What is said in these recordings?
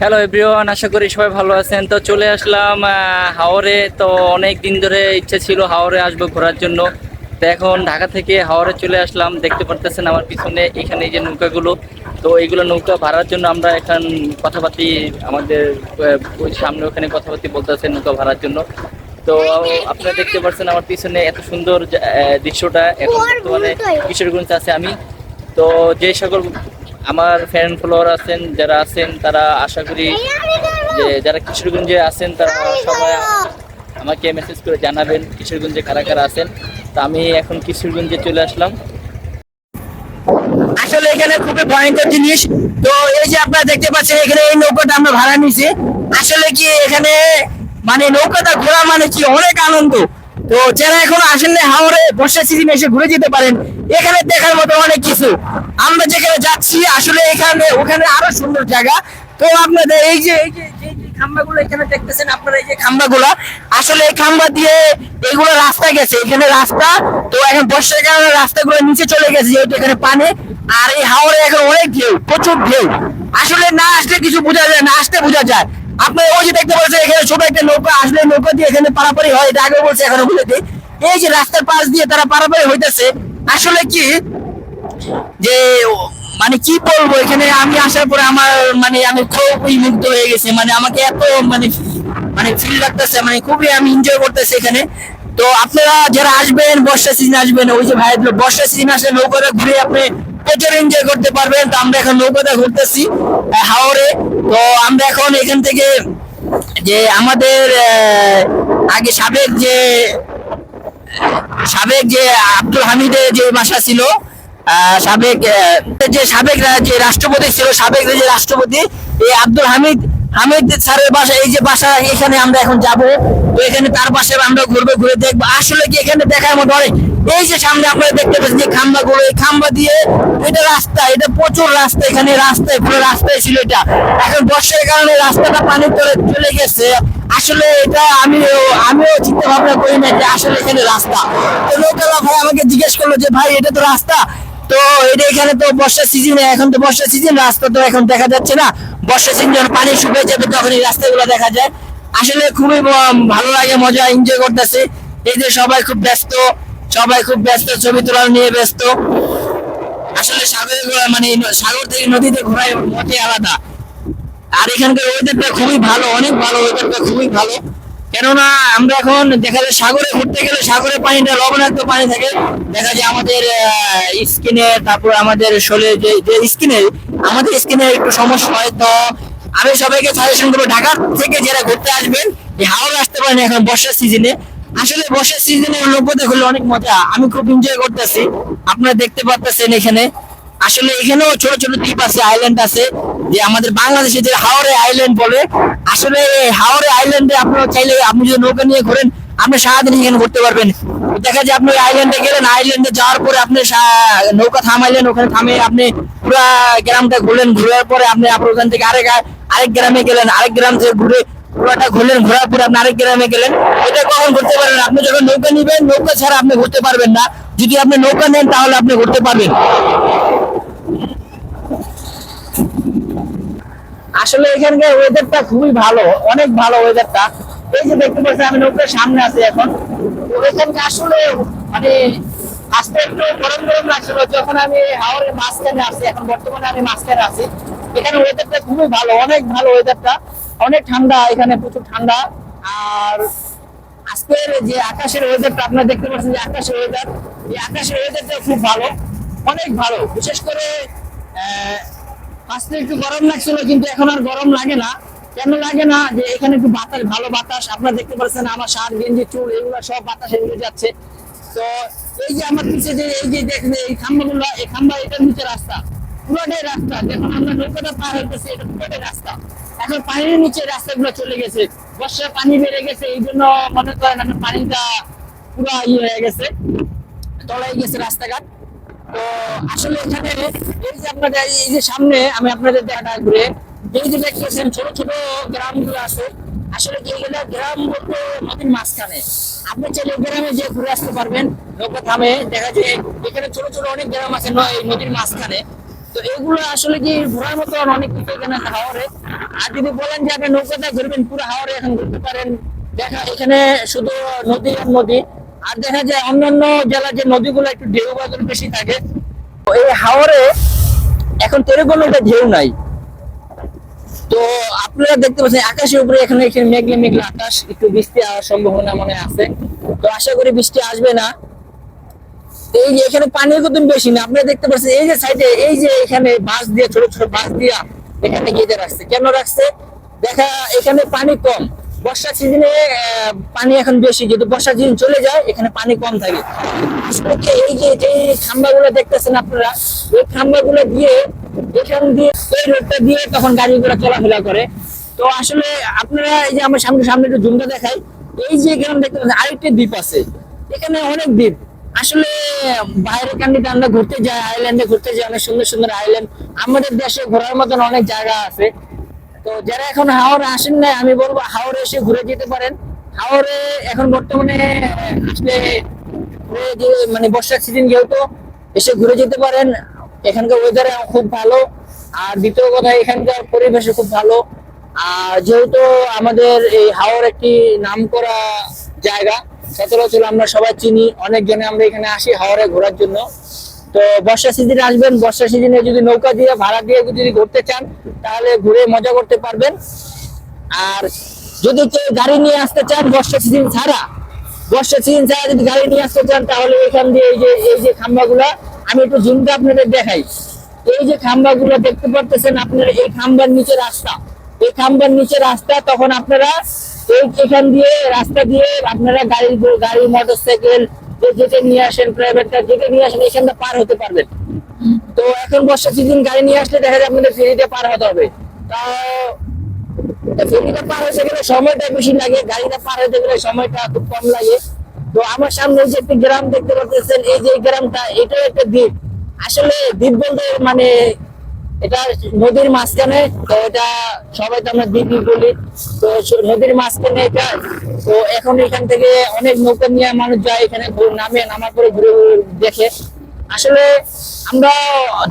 Hello everyone আশা করি সবাই ভালো আছেন। তো চলে আসলাম হাওরে। তো অনেক দিন ধরে ইচ্ছে ছিল হাওরে আসব ঘোরার জন্য। তো এখন ঢাকা থেকে হাওরে চলে আসলাম। দেখতে পারতেছেন আমার পিছনে এখানে এই যে নৌকাগুলো। তো এইগুলো নৌকা ভাড়ার জন্য আমরা এখন কথাবার্তি আমাদের ওই সামনে ওখানে কথাবার্তি বলতেছে নৌকা ভাড়ার জন্য। তো আপনারা দেখতে পাচ্ছেন আমার পিছনে এত সুন্দর দৃশ্যটা। এখন বর্তমানে কিশোরগঞ্জ আছে আমি। তো যে সকল আমার ফ্যান ফলোয়ার আছেন, যারা আছেন, তারা আশা করি যে যারা কিশোরগঞ্জে আছেন, তারা সবাই আমাকে মেসেজ করে জানাবেন কিশোরগঞ্জে কারা কারা আছেন। তো আমি এখন কিশোরগঞ্জে চলে আসলাম। আসলে এখানে খুবই ভয়ঙ্কর জিনিস। তো এই যে আপনারা দেখতে পাচ্ছেন, এখানে এই নৌকাটা আমরা ভাড়া নিছি আসলে কি এখানে মানে নৌকাটা ঘোরা মানে কি অনেক আনন্দ। তো যারা এখন আসলে হাওড়ে বর্ষা সিজন এসে ঘুরে যেতে পারেন। এখানে দেখার মতো অনেক কিছু। আমরা যেখানে যাচ্ছি, আসলে এখানে ওখানে আরও সুন্দর জায়গা। তো আপনাদের এই যে এই যে খাম্বাগুলো এখানে দেখতেছেন আপনারা, এই যে আসলে এই খাম্বা দিয়ে এগুলো গেছে। এখানে রাস্তা, তো এখন কারণে রাস্তাগুলো নিচে চলে গেছে, যেহেতু এখানে পানি। আর এই এখন প্রচুর আসলে না আসলে কিছু বোঝা যায়, না বোঝা যায়। আপনি ওই যে দেখতে পাচ্ছেন, এখানে ছোট একটা নৌকা, আসলে নৌকা দিয়ে এখানে পারাপারি হয়, এটা আগে বলছে, এখনও এই যে রাস্তার পাশ দিয়ে তারা পারাপারি হইতেছে, আসলে কি যে মানে কি বলব, এখানে আমি আসার পরে আমার মানে আমি খুবই মুগ্ধ হয়ে গেছি। মানে আমাকে এত মানে মানে ফিল লাগতেছে মানে খুবই আমি এনজয় করতেছি এখানে। তো আপনারা যারা আসবেন, বর্ষা সিজন আসবেন, ওই যে ভাই বর্ষা সিজন আসলে নৌকাটা ঘুরে আপনি প্রচুর এনজয় করতে পারবেন। তো আমরা এখন নৌকাটা ঘুরতেছি হাওড়ে তো আমরা এখন এখান থেকে, যে আমাদের আগে সাবেক যে সাবেক যে আব্দুল হামিদের যে বাসা ছিল সাবেক যে সাবেক যে রাষ্ট্রপতি ছিল সাবেক যে রাষ্ট্রপতি, এই আব্দুল হামিদ হামিদ স্যারের বাসা, এই যে বাসা, এখানে আমরা এখন যাব। তো এখানে তার পাশে আমরা ঘুরবে, ঘুরে দেখব। আসলে কি এখানে দেখার মতো অনেক? এই যে সামনে আপনারা দেখতে পাচ্ছেন যে খাম্বা গুলো, এই খাম্বা দিয়ে এটা রাস্তা, এটা প্রচুর রাস্তা এখানে, রাস্তায়, পুরো রাস্তায় ছিল এটা। এখন বর্ষার কারণে রাস্তাটা পানির তলে চলে গেছে। আসলে এটা আমিও আমিও চিন্তা ভাবনা করি না যে আসলে এখানে রাস্তা। তো লোকালা ভাই আমাকে জিজ্ঞেস করল যে, ভাই, এটা তো রাস্তা? তো এটা এখানে তো বর্ষার সিজনে এখন তো বর্ষার সিজন রাস্তা তো এখন দেখা যাচ্ছে না। বর্ষার সিজন যখন পানি শুকিয়ে যাবে তখন এই রাস্তাগুলো দেখা যায়। আসলে খুবই ভালো লাগে, মজা এনজয় করতেছে। এই যে সবাই খুব ব্যস্ত, সবাই খুব ব্যস্ত, ছবি তোলা নিয়ে ব্যস্ত। আসলে সাগরে মানে সাগর থেকে নদীতে ঘোরায় মজাই আলাদা। আর এখানকার ওয়েদারটা খুবই ভালো, অনেক ভালো ওয়েদারটা খুবই ভালো। কেননা আমরা এখন দেখা যায় সাগরে ঘুরতে গেলে সাগরের পানিটা লবণাক্ত পানি থাকে। দেখা যায় আমাদের স্কিনে, তারপর আমাদের শরীরে যে যে স্কিনে, আমাদের স্কিনে একটু সমস্যা হয়, তো আমি সবাইকে সাজেশন করব, ঢাকা থেকে যারা ঘুরতে আসবেন হাওড়া আসতে পারেন এখন বর্ষার সিজনে আসলে বর্ষার সিজনে নৌকোতে ঘুরলে অনেক মজা, আমি খুব এনজয় করতেছি। আপনারা দেখতে পাচ্ছেন এখানে। আসলে এখানেও ছোট ছোট দ্বীপ আছে আইল্যান্ড আছে, যে আমাদের বাংলাদেশে যে হাওড়ে আইল্যান্ড বলে, আসলে হাওড়ে আইল্যান্ডে আপনারা চাইলে আপনি যদি নৌকা নিয়ে ঘোরেন, আপনি সারাদিন এখানে ঘুরতে পারবেন। দেখা যায় আপনি আইল্যান্ডে গেলেন আইল্যান্ডে যাওয়ার পরে আপনি নৌকা থামাইলেন, ওখানে থামে আপনি পুরো গ্রামটা ঘুরলেন, ঘুরার পরে আপনি আপনার ওখান থেকে আরেক আরেক গ্রামে গেলেন, আরেক গ্রাম থেকে ঘুরে পুরোটা ঘুরলেন, ঘোরার পরে আপনি আরেক গ্রামে গেলেন। এটা কখন ঘুরতে পারবেন? আপনি যখন নৌকা নিবেন, নৌকা ছাড়া আপনি ঘুরতে পারবেন না। যদি আপনি নৌকা নেন, তাহলে আপনি ঘুরতে পারবেন। আসলে এখানকার ওয়েদারটা খুবই ভালো অনেক ভালো ওয়েদারটা এই যে দেখতে পাচ্ছেন আমি নৌকার সামনে আছি এখন। আসলে মানে আজকে একটু গরম গরম লাগছিল। যখন আমি হাওড়ের মাঝখানে আছি এখন বর্তমানে আমি মাঝখানে আছি। এখানে ওয়েদারটা খুবই ভালো অনেক ভালো ওয়েদারটা অনেক ঠান্ডা এখানে প্রচুর ঠান্ডা। আর আজকের যে আকাশের ওয়েদারটা আপনারা দেখতে পাচ্ছেন যে আকাশের ওয়েদার এই আকাশের ওয়েদারটা খুব ভালো অনেক ভালো। বিশেষ করে আহ, ফার্স্টে একটু গরম লাগছিল, কিন্তু এখন আর গরম লাগে না। কেন লাগে না? যে এখানে একটু বাতাস, ভালো বাতাস। আপনারা দেখতে পাচ্ছেন আমার শার্ট গেঞ্জি, চুল, এগুলো সব বাতাস এগুলো যাচ্ছে। তো এই যে আমার নিচে যে, এই যে দেখেন, এই খাম্বাগুলো, এই খাম্বা এটার নিচে রাস্তা। পুরোটাই রাস্তা। যখন আমরা নৌকাটা পার হইতেছি এটা পুরোটাই রাস্তা। এখন পানির নিচে রাস্তাগুলো চলে গেছে। বর্ষায় পানি বেড়ে গেছে, এই জন্য মনে করেন পানিটা পুরো ইয়ে হয়ে গেছে, তলায় গেছে রাস্তাঘাট। তো আসলে এখানে এই যে আপনাদের, এই যে সামনে আমি আপনাদের দেখা ঘুরে, এই যে দেখতেছেন ছোট ছোট গ্রামগুলো আছে। আসলে এগুলো গ্রাম বলতে নদীর মাঝখানে। আপনি চাইলে গ্রামে যে ঘুরে আসতে পারবেন, নৌকা থামে, দেখা যায় এখানে ছোট ছোট অনেক গ্রাম আছে ন- এই নদীর মাঝখানে। তো এগুলো আসলে কি ঘোরার মতো অনেক কিছু এখানে হাওরে? আর যদি বলেন যে আপনি নৌকাতে ঘুরবেন, পুরো হাওরে এখন ঘুরতে পারেন, দেখা এখানে শুধু নদী আর নদী। আর দেখা যায় অন্যান্য জেলার যে নদীগুলো একটু ঢেউ বাদল বেশি থাকে এই হাওরে এখন তেরোগুলো একটা ঢেউ নাই। তো আপনারা দেখতে পাচ্ছেন, আকাশের উপরে এখানে এখানে মেঘলে মেঘলে আকাশ, একটু বৃষ্টি আসার সম্ভাবনা মনে আছে। তো আশা করি বৃষ্টি আসবে না। এই যে এখানে পানির কত বেশি না, আপনারা দেখতে পাচ্ছেন, এই যে সাইডে, এই যে এখানে বাঁশ দিয়ে, ছোট ছোট বাঁশ দিয়া এখানে গেঁথে রাখছে। কেন রাখছে? দেখা, এখানে পানি কম। বর্ষা সিজনে পানি এখন বেশি, যেহেতু বর্ষা সিজন চলে যায়, এখানে পানি কম থাকে। এই যে যে খাম্বাগুলো দেখতেছেন আপনারা এই খাম্বাগুলো দিয়ে, এখান দিয়ে এই রোডটা দিয়ে তখন গাড়িগুলো চলাফেরা করে। তো আসলে আপনারা এই যে আমার সামনে সামনে একটু জুমটা দেখাই। এই যে এখানে দেখতে পাচ্ছেন, আরেকটা দ্বীপ আছে। এখানে অনেক দ্বীপ। আসলে বাইরে কান্ডিতে আমরা ঘুরতে যাই আইল্যান্ডে ঘুরতে যাই, অনেক সুন্দর সুন্দর আইল্যান্ড আমাদের দেশে ঘোরার মতন অনেক জায়গা আছে। তো যারা এখন হাওড়ে আসেন না আমি বলব হাওড়ে এসে ঘুরে যেতে পারেন। হাওড়ে এখন বর্তমানে আসলে মানে বর্ষার সিজন যেহেতু, এসে ঘুরে যেতে পারেন। এখানকার ওয়েদার খুব ভালো। আর দ্বিতীয় কথা, এখানকার পরিবেশ খুব ভালো। আর যেহেতু আমাদের এই হাওর একটি নামকরা জায়গা, সচরাচর আমরা সবাই চিনি অনেক জনে আমরা এখানে আসি হাওরে ঘোরার জন্য। তো বর্ষা সিজনে আসবেন, বর্ষা সিজনে যদি নৌকা দিয়ে, ভাড়া দিয়ে যদি ঘুরতে চান, তাহলে ঘুরে মজা করতে পারবেন। আর যদি কেউ গাড়ি নিয়ে আসতে চান, বর্ষা সিজন ছাড়া, বর্ষা সিজন ছাড়া যদি গাড়ি নিয়ে আসতে চান, তাহলে এখান দিয়ে এই যে এই যে খাম্বাগুলা, আমি একটু জুমটা আপনাদের দেখাই। এই যে খাম্বাগুলো দেখতে পারতেছেন আপনারা, এই খাম্বার নিচে রাস্তা। এই খাম্বার নিচে রাস্তা, তখন আপনারা এই এখান দিয়ে, রাস্তা দিয়ে আপনারা গাড়ি গাড়ি মোটর যেটা নিয়ে আসেন প্রাইভেট কার যেটা নিয়ে আসেন এখানটা পার হতে পারবেন। তো এখন বর্ষা সিজন গাড়ি নিয়ে আসলে দেখা যায় আপনাদের ফেরিতে পার হতে হবে। তা ফেরিটা পার হতে গেলে সময়টা বেশি লাগে গাড়িটা পার হতে গেলে সময়টা খুব কম লাগে। তো আমার সামনে যে একটি গ্রাম দেখতে পাচ্ছেন, এই যে গ্রামটা, এটাও একটা দ্বীপ। আসলে দ্বীপ বলতে মানে এটা নদীর মাঝখানে, তো এটা সবাই তো আমরা দ্বীপই বলি। তো নদীর মাঝখানে এটা, তো এখন এখান থেকে অনেক নৌকা নিয়ে মানুষ যায়, এখানে নামে, নামার পরে ঘুরে দেখে। আসলে আমরা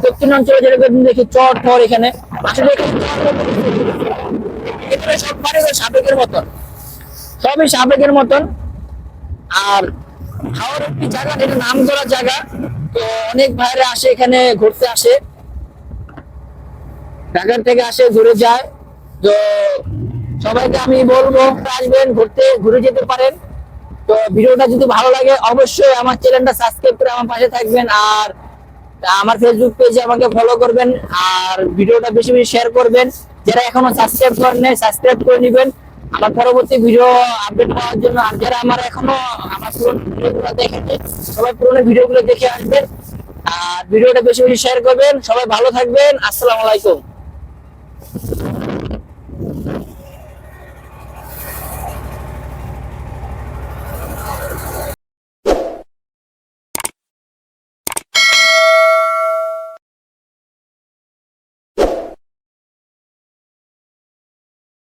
দক্ষিণ অঞ্চলে যেরকম দেখি, চর ঠর এখানে। আসলে সব বাড়ি সাবেকের মতন। সবই সাবেকের মতন। আর হাওড় একটি জায়গা এটা নাম করা জায়গা, তো অনেক ভাইরা আসে এখানে ঘুরতে আসে। ঢাকার থেকে আসে, ঘুরে যায়। তো সবাইকে আমি বলব আসবেন, ঘুরতে, ঘুরে যেতে পারেন। তো ভিডিওটা যদি ভালো লাগে, অবশ্যই আমার চ্যানেলটা সাবস্ক্রাইব করে আমার পাশে থাকবেন আর আমার ফেসবুক পেজে আমাকে ফলো করবেন আর ভিডিওটা বেশি বেশি শেয়ার করবেন। যারা এখনও সাবস্ক্রাইব করেন নাই সাবস্ক্রাইব করে নেবেন। আমার পরবর্তী ভিডিও আপডেট পাওয়ার জন্য আর যারা আমার এখনও আমার পুরোনো ভিডিওগুলো দেখেনি সবাই পুরোনো ভিডিওগুলো দেখে আসবেন। আর ভিডিওটা বেশি বেশি শেয়ার করবেন। সবাই ভালো থাকবেন। আসসালামু আলাইকুম।